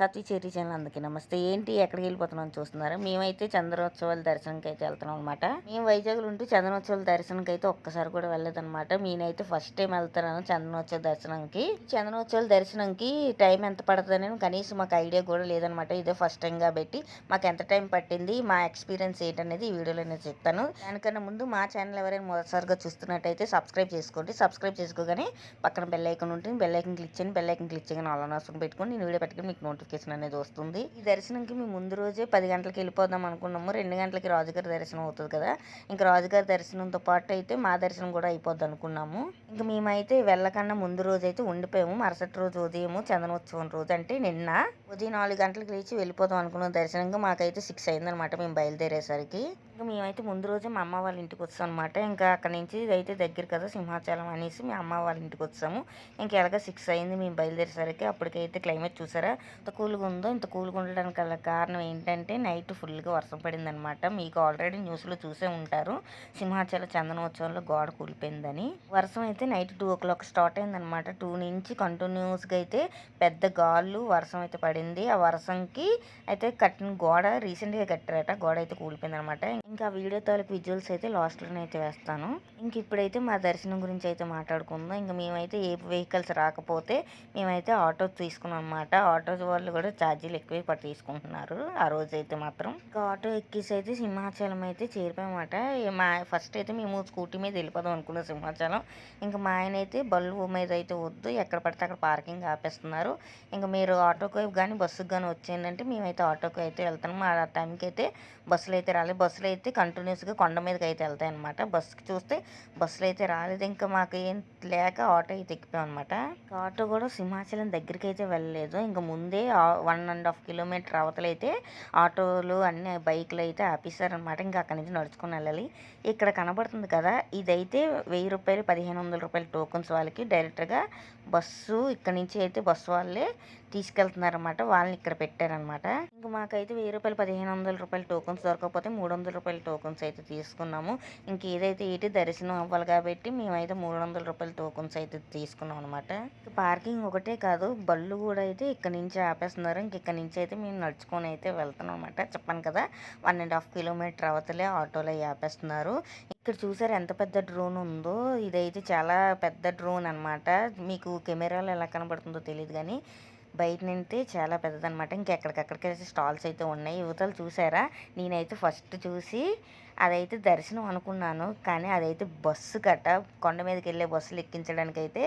సత్వి welcome channel చేరి channel అందుకే నమస్తే. ఏంటి ఎక్కడికి వెళ్ళిపోతున్నాం చూస్తున్నారు? మేమైతే చంద్రోత్సవాల దర్శనంకి అయితే వెళ్తున్నాం అనమాట మేము వైజాగ్లో ఉంటూ చంద్రోత్సవాల దర్శనంకి అయితే ఒక్కసారి కూడా వెళ్ళలేదన్నమాట నేనైతే ఫస్ట్ టైం వెళ్తున్నాను చంద్రోత్సవ దర్శనంకి. చంద్రోత్సవాల దర్శనంకి టైం ఎంత పడుతుందని కనీసం మాకు ఐడియా కూడా లేదనమాట ఇదే ఫస్ట్ టైం కాబట్టి మాకు ఎంత టైం పట్టింది మా ఎక్స్పీరియన్స్ ఏంటనేది ఈ వీడియోలో నేను చెప్తాను. దానికన్నా ముందు మా ఛానల్ ఎవరైనా మొదటిసారిగా చూస్తున్నట్టయితే సబ్స్క్రైబ్ చేసుకోండి. సబ్స్క్రైబ్ చేసుకోగానే పక్కన బెల్ ఐకాన్ ఉంటుంది. బెల్ ఐకాన్ క్లిక్ చేయండి. బెల్ క్లిక్ చేయగానే అలా అవసరం పెట్టుకొని నేను వీడియో పెట్టుకుని మీకు నోటిఫికేషన్ అనేది వస్తుంది. ఈ దర్శనంకి మేము ముందు రోజే పది గంటలకు వెళ్ళిపోదాం అనుకున్నాము. రెండు గంటలకి రాజుగారి దర్శనం అవుతుంది కదా. ఇంకా రాజుగారి దర్శనంతో పాటు అయితే మా దర్శనం కూడా అయిపోద్ది అనుకున్నాము. ఇంకా మేమైతే వెళ్ళకన్నా ముందు రోజు అయితే ఉండిపోయాము. మరుసటి రోజు ఉదయము చందనోత్సవం రోజు అంటే నిన్న. ఉదయం నాలుగు గంటలకు లేచి వెళ్ళిపోదాం అనుకున్నాం దర్శనంగా మాకైతే సిక్స్ అయిందనమాట మేము బయలుదేరేసరికి. ఇంకా మేమైతే ముందు రోజే మా అమ్మ వాళ్ళ ఇంటికి వచ్చాం అనమాట ఇంకా అక్కడ నుంచి అయితే దగ్గర కదా సింహాచలం అనేసి మీ అమ్మ వాళ్ళ ఇంటికి వచ్చాము. ఇంకా ఎలాగ సిక్స్ అయింది మేము బయలుదేరేసరికి. అప్పటికైతే క్లైమేట్ చూసారా? ఇంత కూల్గా ఉందో ఇంత కూల్గా ఉండడానికి గల కారణం ఏంటంటే నైట్ ఫుల్గా వర్షం పడింది అనమాట మీకు ఆల్రెడీ న్యూస్లో చూసే ఉంటారు. సింహాచల చందనోత్సవంలో గోడ కూలిపోయిందని. వర్షం అయితే night two o'clock start అయిందనమాట టూ నుంచి కంటిన్యూస్గా అయితే పెద్ద గాళ్ళు వర్షం అయితే పడింది ఆ వర్షంకి అయితే కట్టిన గోడ రీసెంట్గా కట్టారట. గోడ అయితే కూలిపోయింది అనమాట ఇంకా వీడియో తాలూకు విజువల్స్ అయితే లాస్ట్లోనే అయితే వేస్తాను. ఇంక ఇప్పుడైతే మా దర్శనం గురించి అయితే మాట్లాడుకుందాం. ఇంకా మేమైతే ఏ వెహికల్స్ రాకపోతే మేమైతే ఆటో తీసుకున్నాం అనమాట ఆటో వాళ్ళు కూడా ఛార్జీలు ఎక్కువే పట్టు తీసుకుంటున్నారు. ఆ రోజు అయితే మాత్రం ఇంకా ఆటో ఎక్కేసి అయితే సింహాచలం అయితే చేరిపోయామాట మా ఫస్ట్ అయితే మేము స్కూటీ మీద వెళ్ళిపోదాం అనుకున్నాం సింహాచలం. ఇంకా మా ఆయన అయితే బళ్ళు మీద అయితే వద్దు. ఎక్కడ పడితే అక్కడ పార్కింగ్ ఆపేస్తున్నారు. ఇంకా మీరు ఆటోకి కానీ బస్సుకి కానీ వచ్చిందంటే మేమైతే ఆటోకి అయితే వెళ్తాము ఆ టైంకి అయితే బస్సులు అయితే రాలేదు. బస్సులు అయితే కంటిన్యూస్గా కొండ మీదకి అయితే వెళ్తాయి అనమాట బస్సుకి చూస్తే బస్సులు అయితే రాలేదు. ఇంకా మాకు ఏం లేక ఆటో అయితే ఎక్కిపోయాం అనమాట ఆటో కూడా సింహాచలం దగ్గరికి అయితే వెళ్ళలేదు. ఇంకా ముందే వన్ అండ్ హాఫ్ కిలోమీటర్ అవతలైతే ఆటోలు అన్ని బైకులు అయితే ఆపేశారనమాట ఇంకా అక్కడి నుంచి నడుచుకుని వెళ్ళాలి. ఇక్కడ కనబడుతుంది కదా ఇదైతే వెయ్యి రూపాయలు పదిహేను వందల రూపాయల టోకన్స్ వాళ్ళకి డైరెక్ట్గా బస్సు ఇక్కడ నుంచి అయితే బస్సు వాళ్ళే తీసుకెళ్తున్నారన్నమాట. వాళ్ళని ఇక్కడ పెట్టారనమాట. ఇంకా మాకైతే వెయ్యి రూపాయలు పదిహేను వందల రూపాయల టోకన్స్ దొరకకపోతే మూడు వందల రూపాయల టోకన్స్ అయితే తీసుకున్నాము. ఇంక ఏదైతే ఏంటి దర్శనం అవ్వాలి కాబట్టి మేమైతే మూడు వందల రూపాయల టోకన్స్ అయితే తీసుకున్నాం అనమాట. పార్కింగ్ ఒకటే కాదు బళ్ళు కూడా అయితే ఇక్కడ నుంచి ఆపేస్తున్నారు. ఇంక ఇక్కడ నుంచి అయితే మేము నడుచుకొని అయితే వెళ్తున్నాం అనమాట. చెప్పాను కదా వన్ అండ్ హాఫ్ కిలోమీటర్ అవతలే ఆటోలో ఆపేస్తున్నారు. ఇక్కడ చూసారు ఎంత పెద్ద డ్రోన్ ఉందో? ఇదైతే చాలా పెద్ద డ్రోన్ అనమాట. మీకు కెమెరాలో ఎలా కనబడుతుందో తెలియదు కానీ బయట నుండి చాలా పెద్దదనమాట ఇంకెక్కడికక్కడికైతే స్టాల్స్ అయితే ఉన్నాయి. యువతలు చూసారా? నేనైతే ఫస్ట్ చూసి అదైతే దర్శనం అనుకున్నాను. కానీ అదైతే బస్సు గట్ట కొండ మీదకి వెళ్ళే బస్సులు ఎక్కించడానికి అయితే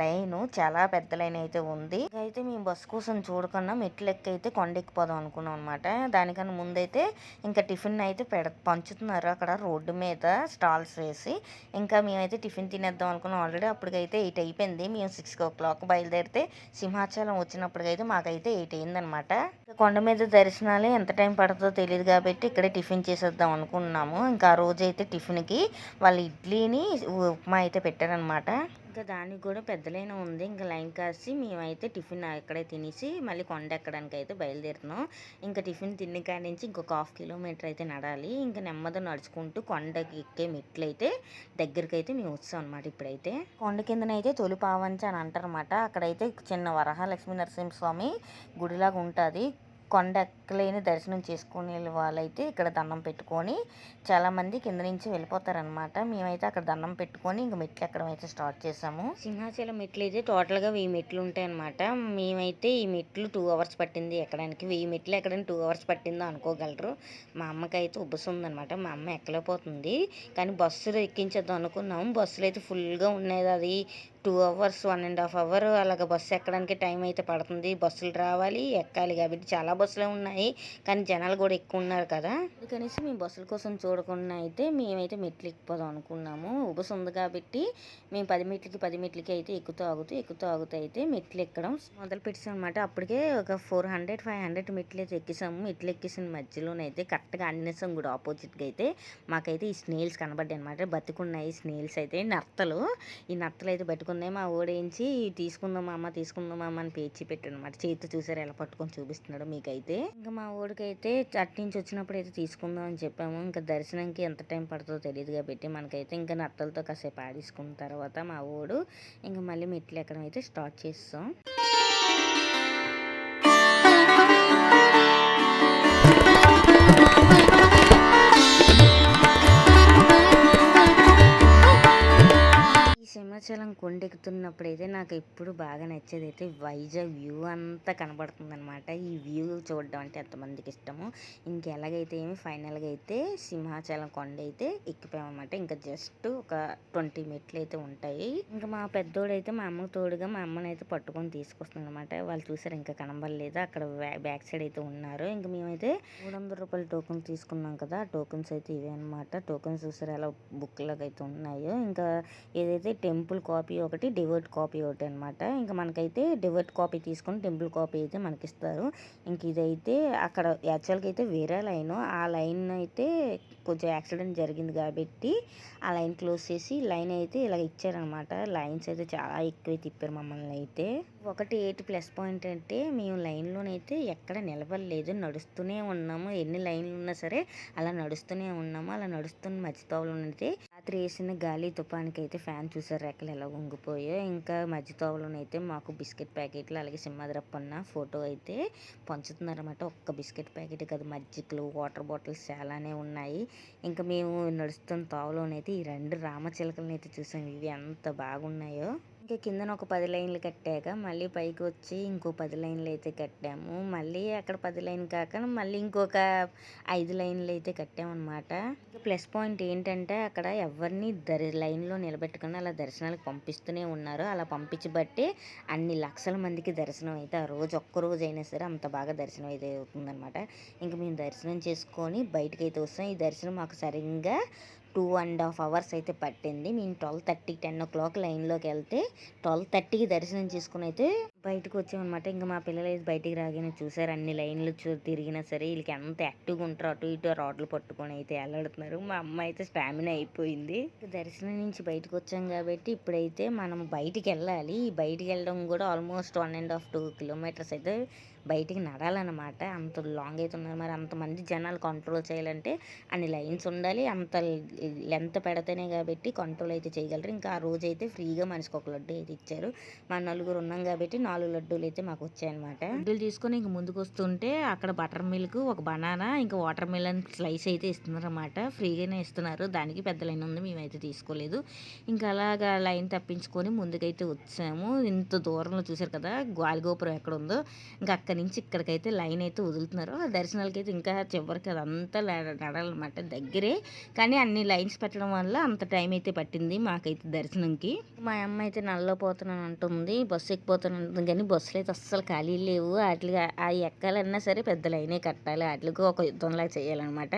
లైన్ చాలా పెద్ద లైన్ అయితే ఉంది. అయితే మేము బస్సు కోసం చూడకుండా మెట్లు ఎక్కి అయితే కొండ ఎక్కిపోదాం అనుకున్నాం అనమాట దానికన్నా ముందైతే ఇంకా టిఫిన్ అయితే పెడ పంచుతున్నారు అక్కడ రోడ్డు మీద స్టాల్స్ వేసి. ఇంకా మేమైతే టిఫిన్ తినేద్దాం అనుకున్నాం. ఆల్రెడీ అప్పటికైతే ఎయిట్ అయిపోయింది. మేము సిక్స్ ఓ క్లాక్ బయలుదేరితే సింహాచలం వచ్చినప్పటికైతే మాకైతే ఎయిట్ అయిందనమాట కొండ మీద దర్శనాలు ఎంత టైం పడుతుందో తెలియదు కాబట్టి ఇక్కడే టిఫిన్ చేసేద్దాం అనుకున్నాము. ఇంకా ఆ రోజైతే టిఫిన్కి వాళ్ళు ఇడ్లీని ఉప్మా అయితే పెట్టారనమాట ఇంకా దానికి కూడా పెద్దలైన ఉంది. ఇంకా లైన్ కాసి మేమైతే టిఫిన్ అక్కడే తినేసి మళ్ళీ కొండ ఎక్కడానికి అయితే బయలుదేరుతున్నాం. ఇంకా టిఫిన్ తిన్న కాడి నుంచి ఇంకొక హాఫ్ కిలోమీటర్ అయితే నడాలి. ఇంకా నెమ్మది నడుచుకుంటూ కొండకి ఎక్కే మెట్లు అయితే దగ్గరికి అయితే మేము వచ్చాం అనమాట ఇప్పుడైతే. కొండ కిందనైతే తొలి పావంచ అని అంటారనమాట అక్కడైతే చిన్న వరహాలక్ష్మీ నరసింహస్వామి గుడిలాగా ఉంటుంది. కొండ ఎక్కలేని దర్శనం చేసుకునే వాళ్ళైతే ఇక్కడ దండం పెట్టుకొని చాలామంది కింద నుంచి వెళ్ళిపోతారనమాట మేమైతే అక్కడ దండం పెట్టుకొని ఇంక మెట్లు ఎక్కడం అయితే స్టార్ట్ చేసాము. సింహాచలం మెట్లు అయితే టోటల్గా వెయ్యి మెట్లు ఉంటాయన్నమాట. మేమైతే ఈ మెట్లు టూ అవర్స్ పట్టింది ఎక్కడానికి. వెయ్యి మెట్లు ఎక్కడానికి టూ అవర్స్ పట్టిందో అనుకోగలరు. మా అమ్మకి అయితే ఉబ్బసం మా అమ్మ ఎక్కలేకపోతుంది. కానీ బస్సులు ఎక్కించేద్దాం అనుకున్నాము బస్సులు అయితే ఫుల్గా ఉన్నాయి. అది two hours one and half hour అలాగ బస్సు ఎక్కడానికి టైం అయితే పడుతుంది. బస్సులు రావాలి ఎక్కాలి కాబట్టి చాలా బస్సులే ఉన్నాయి. కానీ జనాలు కూడా ఎక్కువ ఉన్నారు కదా. అందుకనేసి మేము బస్సుల కోసం చూడకుండా అయితే మేమైతే మెట్లు ఎక్కిపోదాం అనుకున్నాము. ఉబస్ ఉంది కాబట్టి మేము పది మెట్లకి పది మెట్లకి అయితే ఎక్కుతూ ఆగుతూ ఎక్కుతూ ఆగుతూ అయితే మెట్లు ఎక్కడం మొదలు పెట్టాం అనమాట అప్పటికే ఒక ఫోర్ హండ్రెడ్ ఫైవ్ హండ్రెడ్ మెట్లు అయితే ఎక్కిసాము. మెట్లు ఎక్కేసిన మధ్యలోనైతే కరెక్ట్గా అన్నేసాం కూడా ఆపోజిట్గా అయితే మాకైతే ఈ స్నేల్స్ కనబడ్డాయి అనమాట బతికున్నాయి స్నేల్స్ అయితే నత్తలు ఈ నత్తలు అయితే బతుకున్నాయి మా ఓడేయించి తీసుకుందాం అమ్మ తీసుకుందాం అమ్మ అని పేర్చి పెట్టానమాట చేతి చేతితో చూసారు ఎలా పట్టుకొని చూపిస్తున్నాడు మీకైతే. ఇంకా మా ఓడికైతే అటు నుంచి వచ్చినప్పుడు అయితే తీసుకుందాం అని చెప్పాము. ఇంకా దర్శనంకి ఎంత టైం పడుతుందో తెలియదు కాబట్టి మనకైతే ఇంకా నత్తలతో కాసేపు ఆడేసుకున్న తర్వాత మా ఓడు ఇంకా మళ్ళీ మెట్లు ఎక్కడం అయితే స్టార్ట్ చేస్తాం. సింహాచలం కొండెక్కుతున్నప్పుడైతే నాకు ఎప్పుడు బాగా నచ్చేది అయితే వైజాగ్ వ్యూ అంతా కనబడుతుందనమాట ఈ వ్యూ చూడడం అంటే ఎంతమందికి ఇష్టము ఇంకెలాగైతే ఏమి ఫైనల్గా అయితే సింహాచలం కొండ అయితే ఎక్కిపోయామన్నమాట. ఇంకా జస్ట్ ఒక ట్వంటీ మెట్లు అయితే ఉంటాయి. ఇంకా మా పెద్దోడైతే మా అమ్మకు తోడుగా మా అమ్మని అయితే పట్టుకొని తీసుకొస్తుంది అనమాట వాళ్ళు చూసారు ఇంకా కనబడలేదు. అక్కడ బ్యాక్ సైడ్ అయితే ఉన్నారు. ఇంకా మేమైతే మూడు వందల రూపాయల టోకెన్ తీసుకున్నాం కదా. టోకెన్స్ అయితే ఇవే అనమాట టోకెన్స్ చూసారు ఎలా బుక్ లాగా అయితే ఉన్నాయో. ఇంకా ఏదైతే టెంపుల్ టెంపుల్ కాపీ ఒకటి డివర్ట్ కాపీ ఒకటి అనమాట ఇంకా మనకైతే డివర్ట్ కాపీ తీసుకొని టెంపుల్ కాపీ అయితే మనకి ఇస్తారు ఇంక ఇదైతే అక్కడ యాక్చువల్గా అయితే వేరే లైన్. ఆ లైన్ అయితే కొంచెం యాక్సిడెంట్ జరిగింది కాబట్టి ఆ లైన్ క్లోజ్ చేసి లైన్ అయితే ఇలా ఇచ్చారనమాట లైన్స్ అయితే చాలా ఎక్కువ తిప్పారు మమ్మల్ని అయితే. ఒకటి ఎయిట్ ప్లస్ పాయింట్ అంటే మేము లైన్లోనైతే ఎక్కడ నిలబడలేదు. నడుస్తూనే ఉన్నాము. ఎన్ని లైన్లు ఉన్నా సరే అలా నడుస్తూనే ఉన్నాము. అలా నడుస్తున్న మధ్యతోవలోనైతే రాత్రి వేసిన గాలి తుఫానికి అయితే ఫ్యాన్ చూసారు రెక్కలు ఎలా వంగిపోయో ఇంకా మధ్యతోవలోనైతే మాకు బిస్కెట్ ప్యాకెట్లు అలాగే సింహాద్రప్పన్న ఫోటో అయితే పంచుతున్నారన్నమాట. ఒక్క బిస్కెట్ ప్యాకెట్ కదా మజ్జిగలు వాటర్ బాటిల్స్ చాలానే ఉన్నాయి. ఇంకా మేము నడుస్తున్న తోవలోనైతే ఈ రెండు రామచిలకలను అయితే చూసాం. ఇవి ఎంత బాగున్నాయో. ఇంకా కిందన ఒక పది లైన్లు కట్టాక మళ్ళీ పైకి వచ్చి ఇంకో పది లైన్లు అయితే కట్టాము. మళ్ళీ అక్కడ పది లైన్ కాక మళ్ళీ ఇంకొక ఐదు లైన్లు అయితే కట్టామన్నమాట. ప్లస్ పాయింట్ ఏంటంటే అక్కడ ఎవరిని దరి లైన్లో నిలబెట్టుకుని అలా దర్శనాలకు పంపిస్తూనే ఉన్నారు. అలా పంపించి బట్టి అన్ని లక్షల మందికి దర్శనం అయితే ఆ రోజు ఒక్క రోజు అయినా సరే అంత బాగా దర్శనం అయితే అవుతుందన్నమాట. ఇంకా మేము దర్శనం చేసుకొని బయటకు అయితే వస్తాం. ఈ దర్శనం మాకు సరిగ్గా టూ అండ్ హాఫ్ అవర్స్ అయితే పట్టింది. మేము twelve thirty ten o'clock లైన్లోకి వెళ్తే ట్వెల్వ్ థర్టీకి దర్శనం చేసుకుని అయితే బయటకు వచ్చామన్నమాట. ఇంకా మా పిల్లలు అయితే బయటికి రాగానే చూసారు అన్ని లైన్లు చూ తిరిగినా సరే వీళ్ళకి ఎంత యాక్టివ్గా ఉంటారు అటు ఇటు రాడ్లు పట్టుకొని అయితే వెళ్ళాడుతున్నారు. మా అమ్మ అయితే స్టామినా అయిపోయింది. దర్శనం నుంచి బయటకు వచ్చాం కాబట్టి ఇప్పుడైతే మనం బయటికి వెళ్ళాలి. బయటికి వెళ్ళడం కూడా almost one and half two kilometres అయితే బయటికి నడాలన్నమాట. అంత లాంగ్ అయితే ఉన్నారు మరి అంతమంది జనాలు కంట్రోల్ చేయాలంటే అన్ని లైన్స్ ఉండాలి. అంత లెంత్ పెడితేనే కాబట్టి కంట్రోల్ అయితే చేయగలరు. ఇంకా ఆ రోజు అయితే ఫ్రీగా మనిషికి ఒక లడ్డు అయితే ఇచ్చారు. మా నలుగురు ఉన్నాం కాబట్టి నాలుగు లడ్డూలు అయితే మాకు వచ్చాయన్నమాట. లడ్డూలు తీసుకొని ఇంక ముందుకు వస్తుంటే అక్కడ బటర్ మిల్క్ ఒక బనానా ఇంకా వాటర్ మిలన్ స్లైస్ అయితే ఇస్తున్నారు అనమాట ఫ్రీగానే ఇస్తున్నారు. దానికి పెద్ద లైన్ ఉంది. మేమైతే తీసుకోలేదు. ఇంకా అలాగా లైన్ తప్పించుకొని ముందుకైతే వచ్చాము. ఇంత దూరంలో చూసారు కదా గాలిగోపురం ఎక్కడ ఉందో. ఇంకా అక్కడి నుంచి ఇక్కడికైతే లైన్ అయితే వదులుతున్నారు. ఆ దర్శనాలకి అయితే ఇంకా చివరికి అదంతా నడాలన్నమాట దగ్గరే. కానీ అన్ని లైన్స్ పెట్టడం వల్ల అంత టైం అయితే పట్టింది మాకైతే దర్శనంకి. మా అమ్మ అయితే నల్లో పోతున్నాను అంటుంది బస్సు ఎక్కిపోతాను అంటుంది కానీ బస్సులు అయితే అస్సలు ఖాళీ లేవు. వాటికి ఆ ఎక్కాలన్నా సరే పెద్ద లైనే కట్టాలి. వాటికి ఒక యుద్ధంలా చేయాలన్నమాట.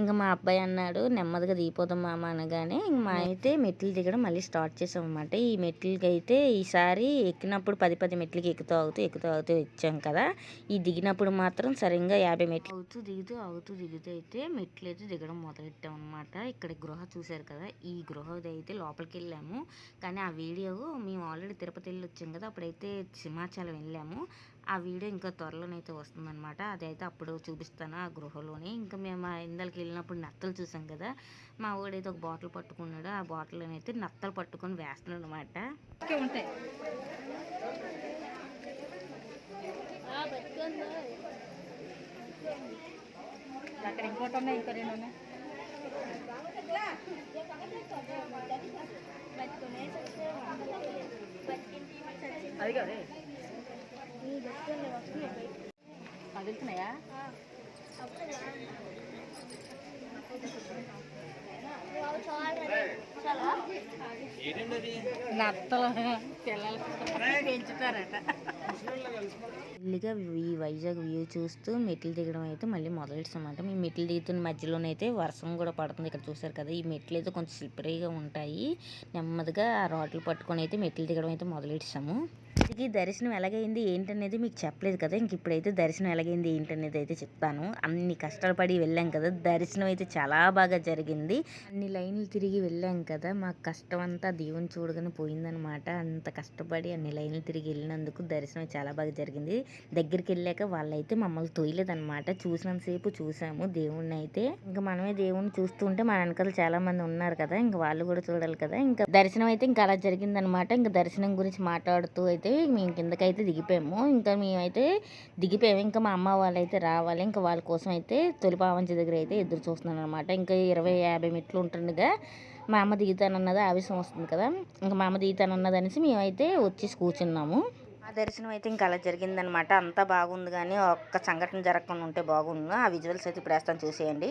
ఇంకా మా అబ్బాయి అన్నాడు నెమ్మదిగా దిగిపోతాం మామ అనగానే మా అయితే మెట్లు దిగడం మళ్ళీ స్టార్ట్ చేసాం అనమాట ఈ మెట్లకి అయితే ఈసారి ఎక్కినప్పుడు పది పది మెట్లకి ఎక్కుతూ అవుతూ ఎక్కుతూ అవుతూ ఇచ్చాం కదా. ఈ దిగినప్పుడు మాత్రం సరిగ్గా యాభై మెట్లు అవుతూ దిగుతూ అవుతూ దిగుతూ అయితే మెట్లు అయితే దిగడం మొదలెట్టాం అనమాట ఇక్కడ గృహ చూశారు కదా ఈ గృహ అయితే లోపలికి వెళ్ళాము కానీ ఆ వీడియో మేము ఆల్రెడీ తిరుపతి వెళ్ళి వచ్చాం కదా అప్పుడైతే సింహాచలం వెళ్ళాము. ఆ వీడియో ఇంకా త్వరలోనైతే వస్తుందన్నమాట. అదైతే అప్పుడు చూపిస్తాను ఆ గృహలోని. ఇంకా మేము ఆ ఇందలకి వెళ్ళినప్పుడు నత్తలు చూసాం కదా మా ఊడైతే ఒక బాటిల్ పట్టుకున్నాడు. ఆ బాటిల్ అయితే నత్తలు పట్టుకొని వేస్తున్నాడు అనమాట ఉంటాయి. అక్కడ ఇంకోటి ఉన్నాయి ఇంకో రెండు ఉన్నాయి అది కాదే కదులుతున్నాయా నత్తలు పిల్లలు పెంచుతారట మెల్లిగా ఈ వైజాగ్ వ్యూ చూస్తూ మెట్లు దిగడం అయితే మళ్ళీ మొదలెట్టామన్నమాట. మీ మెట్లు దిగుతున్న మధ్యలోనైతే వర్షం కూడా పడుతుంది. ఇక్కడ చూసారు కదా ఈ మెట్లు అయితే కొంచెం స్లిప్పరీగా ఉంటాయి. నెమ్మదిగా ఆ రాడ్లు పట్టుకొని అయితే మెట్లు దిగడం అయితే మొదలెట్టాము. ఈ దర్శనం ఎలాగైంది ఏంటనేది మీకు చెప్పలేదు కదా. ఇంక ఇప్పుడైతే దర్శనం ఎలాగైంది ఏంటనేది అయితే చెప్తాను. అన్ని కష్టాలు పడి వెళ్ళాం కదా. దర్శనం అయితే చాలా బాగా జరిగింది. అన్ని లైన్లు తిరిగి వెళ్ళాం కదా మా కష్టం అంతా దేవుని చూడగానే పోయిందనమాట. అంత కష్టపడి అన్ని లైన్లు తిరిగి వెళ్ళినందుకు దర్శనం చాలా బాగా జరిగింది. దగ్గరికి వెళ్ళాక వాళ్ళైతే మమ్మల్ని తొయ్యలేదన్నమాట చూసినంతసేపు చూసాము దేవుణ్ణి అయితే ఇంకా మనమే దేవుణ్ణి చూస్తుంటే మన వెనకాల చాలా మంది ఉన్నారు కదా ఇంకా వాళ్ళు కూడా చూడాలి కదా. ఇంకా దర్శనం అయితే ఇంకా అలా జరిగిందనమాట. ఇంకా దర్శనం గురించి మాట్లాడుతూ అయితే మేము కిందకైతే దిగిపోయాము. ఇంకా మేమైతే దిగిపోయాము. ఇంకా మా అమ్మ వాళ్ళైతే రావాలి. ఇంకా వాళ్ళ కోసం అయితే తొలిపావంచి దగ్గర అయితే ఎదురు చూస్తున్నాను అనమాట ఇంకా ఇరవై యాభై మెట్లు ఉంటుండగా మా అమ్మ దిగుతానన్నది ఆవేశం వస్తుంది కదా. ఇంకా మా అమ్మ దిగుతానన్నది అనేసి మేమైతే వచ్చేసి కూర్చున్నాము. ఆ దర్శనం అయితే ఇంకా అలా జరిగిందనమాట అంతా బాగుంది కానీ ఒక్క సంఘటన జరగకుండా ఉంటే బాగుండు. ఆ విజువల్స్ అయితే ఇప్పుడు వేస్తాను చూసేయండి.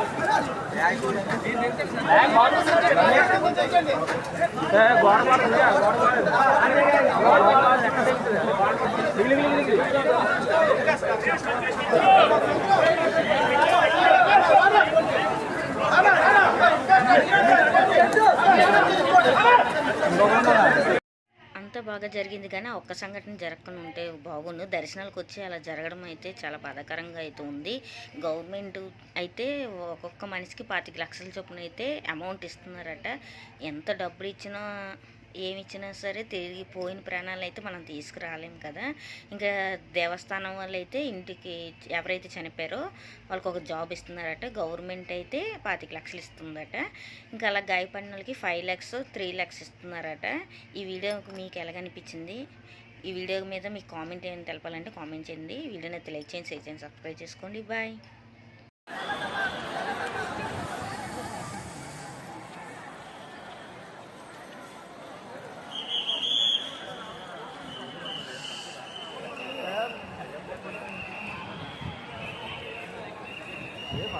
అంత బాగా జరిగింది కానీ ఒక్క సంఘటన జరగకుండా ఉంటే బాగుండు. దర్శనాలకు వచ్చి అలా జరగడం అయితే చాలా బాధాకరంగా అయితే ఉంది. గవర్నమెంట్ అయితే ఒక్కొక్క మనిషికి పాతిక లక్షల చొప్పున అయితే అమౌంట్ ఇస్తున్నారట. ఎంత డబ్బులు ఇచ్చినా ఏమిచ్చినా సరే తిరిగి పోయిన ప్రాణాలు అయితే మనం తీసుకురాలేం కదా. ఇంకా దేవస్థానం వాళ్ళు అయితే ఇంటికి ఎవరైతే చనిపోయారో వాళ్ళకి ఒక జాబ్ ఇస్తున్నారట. గవర్నమెంట్ అయితే పాతిక లక్షలు ఇస్తుందట. ఇంకా అలా గాయపడిన వాళ్ళకి ఫైవ్ ల్యాక్స్ త్రీ ల్యాక్స్ ఇస్తున్నారట. ఈ వీడియో మీకు ఎలాగనిపించింది? ఈ వీడియో మీద మీకు కామెంట్ ఏమైనా తెలపాలంటే కామెంట్ చేయండి. వీడియోని అయితే లైక్ చేయండి షేర్ చేయండి సబ్స్క్రైబ్ చేసుకోండి. బాయ్.